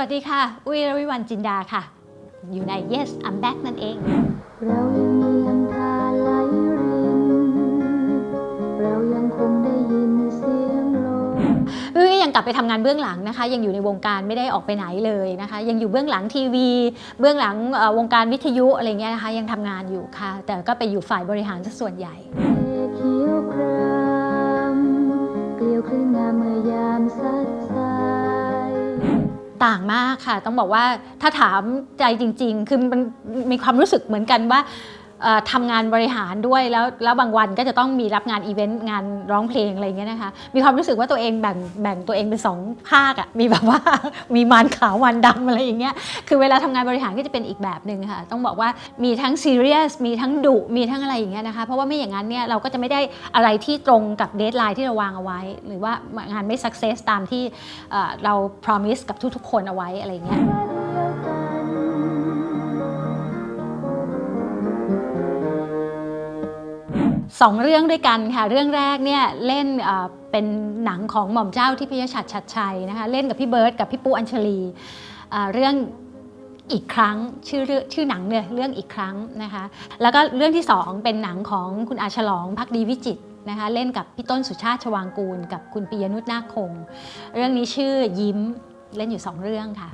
วัสดีค่ะ อุ้ยรวิวันจินดาค่ะ อยู่ใน Yes I'm Back นั่นเอง เรายังมีลำธารไหลริน เรายังคงได้ยินเสียงลม อุ้ยยังกลับไปทำงานเบื้องหลังนะคะ ยังอยู่ในวงการไม่ได้ออกไปไหนเลยนะคะ ยังอยู่เบื้องหลังทีวี เบื้องหลังเอ่อวงการวิทยุอะไรเงี้ยนะคะ ยังทำงานอยู่ค่ะ แต่ก็ไปอยู่ฝ่ายบริหารซะส่วนใหญ่ เขียวครา ต่างมากค่ะ ต้องบอกว่าถ้าถามใจจริง ๆ คือมันมีความรู้สึกเหมือนกันว่า ทำงานบริหารด้วยแล้วแล้วบางวันก็จะต้องมีรับงานอีเวนต์งานร้องเพลงอะไรอย่างเงี้ยนะคะมีความรู้สึกว่าตัวเองแบ่งแบ่งตัวเองเป็นสองภาคอะมีแบบว่า มีมันขาวมันดำอะไรอย่างเงี้ยคือเวลาทำงานบริหารก็จะเป็นอีกแบบหนึ่งค่ะต้องบอกว่ามีทั้งซีเรียสมีทั้งดุมีทั้งอะไรอย่างเงี้ยนะคะเพราะว่าไม่อย่างนั้นเนี่ยเราก็จะไม่ได้อะไรที่ตรงกับเดทไลน์ที่เราวางเอาไว้ หรือว่างานไม่สักเซสตามที่เรา promise กับทุกๆ คนเอาไว้อะไรอย่างเงี้ย สองเรื่องด้วยกันค่ะ เรื่องแรกเนี่ยเล่นเป็นหนังของหม่อมเจ้าที่พยชัดชัดชัยนะคะเล่นกับพี่เบิร์ตกับพี่ปูอัญชลีเรื่องอีกครั้งชื่อเรื่องชื่อหนังเนี่ยเรื่องอีกครั้งนะคะแล้วก็เรื่องที่สองเป็นหนังของคุณอาฉลองพักดีวิจิตนะคะเล่นกับพี่ต้นสุชาติชวางกูล กับคุณปิยนุชนาคคง เรื่องนี้ชื่อยิ้มเล่นอยู่สองเรื่องค่ะ